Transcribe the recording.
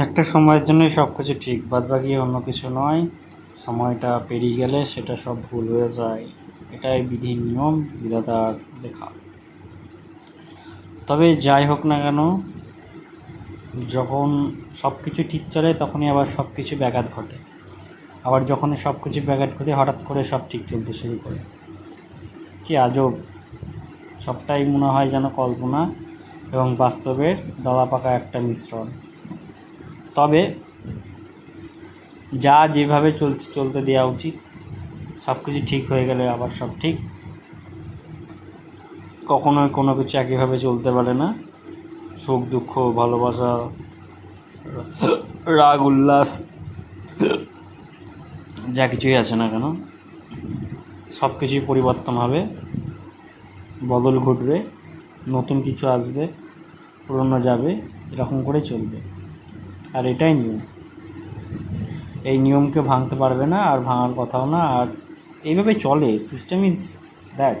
একটা সময়ের জন্যই সব কিছু ঠিক বাদ বাকি অন্য কিছু নয়। সময়টা পেরিয়ে গেলে সেটা সব ভুল হয়ে যায়। এটাই বিধির নিয়ম বিধাতার লেখা। তবে যাই হোক না কেন, যখন সব কিছু ঠিক চলে তখনই আবার সব কিছু ব্যাঘাত ঘটে। আবার যখন সব কিছু ব্যাঘাত ঘটে, হঠাৎ করে সব ঠিক চলতে শুরু করে। কি আজব! সবটাই মনে হয় যেন কল্পনা এবং বাস্তবের দলা পাকা একটা মিশ্রণ। তবে যা যেভাবে চলছে চলতে দেওয়া উচিত সব কিছু ঠিক হয়ে গেলে আবার সব ঠিক। কখনোই কোনো কিছু একইভাবে চলতে পারে না। সুখ, দুঃখ, ভালোবাসা, রাগ, উল্লাস, যা কিছুই আছে না কেন সব কিছুই পরিবর্তন হবে। বদল ঘটবে, নতুন কিছু আসবে, পুরনো যাবে, এরকম করে চলবে। আর এটাই নিয়ম। এই নিয়মকে ভাঙতে পারবে না আর ভাঙার কথাও না। আর এইভাবে চলে। System is that